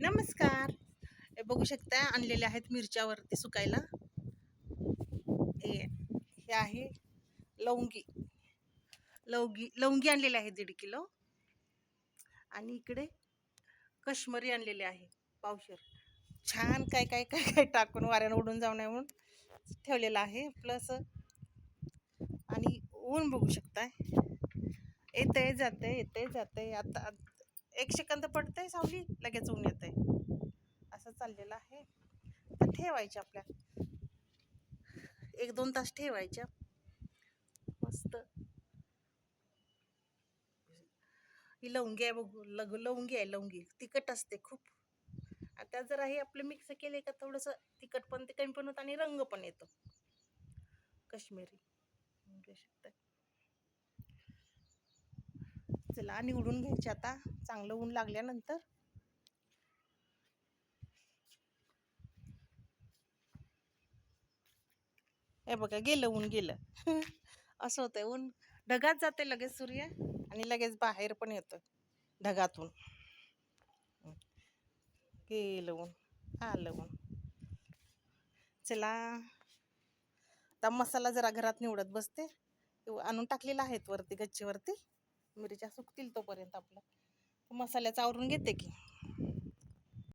नमस्कार. हे बघू शकता आणलेले आहेत मिरच्यावरती सुकायला. हे हे आहे लवंगी. लवंगी लवंगी आणलेले आहे दीड किलो. आणि इकडे कश्मीरी आणलेले आहे पावशेर. छान काय काय काय काय टाकून वाऱ्यानं उडून जाऊ नये म्हणून ठेवलेलं आहे. प्लस आणि ऊन बघू शकताय. येतंय आहे येतंय आहे आता एक सेकंद पडतंय सावली लगेच ऊन आहे असं चाललेलं आहे. तर ठेवायच्या आपल्या. एक दोन तास ठेवायच्या. मस्त. ही लवंगी आहे बघू लग लवंगी आहे लवंगी. तिखट असते खूप. आणि त्यात जर हे आपलं मिक्स केले का थोडंसं तिखट पण ते कमी पण होतं आणि रंग पण येतो. कश्मीरी. शकतं चला निवडून घ्यायचे. आता चांगलं ऊन लागल्यानंतर. हे बघा गेलं ऊन गेलं. असं होतंय ऊन. ढगात जाते लगेच सूर्य आणि लगेच बाहेर पण येतं ढगातून. गेलं ऊन आलं ऊन. चला. आता मसाला जरा घरात निवडत बसते. आणून टाकलेला आहेत वरती गच्चीवरती. मिरच्या सुकतील तोपर्यंत आपलं. मसाल्याचं आवरून घेते की?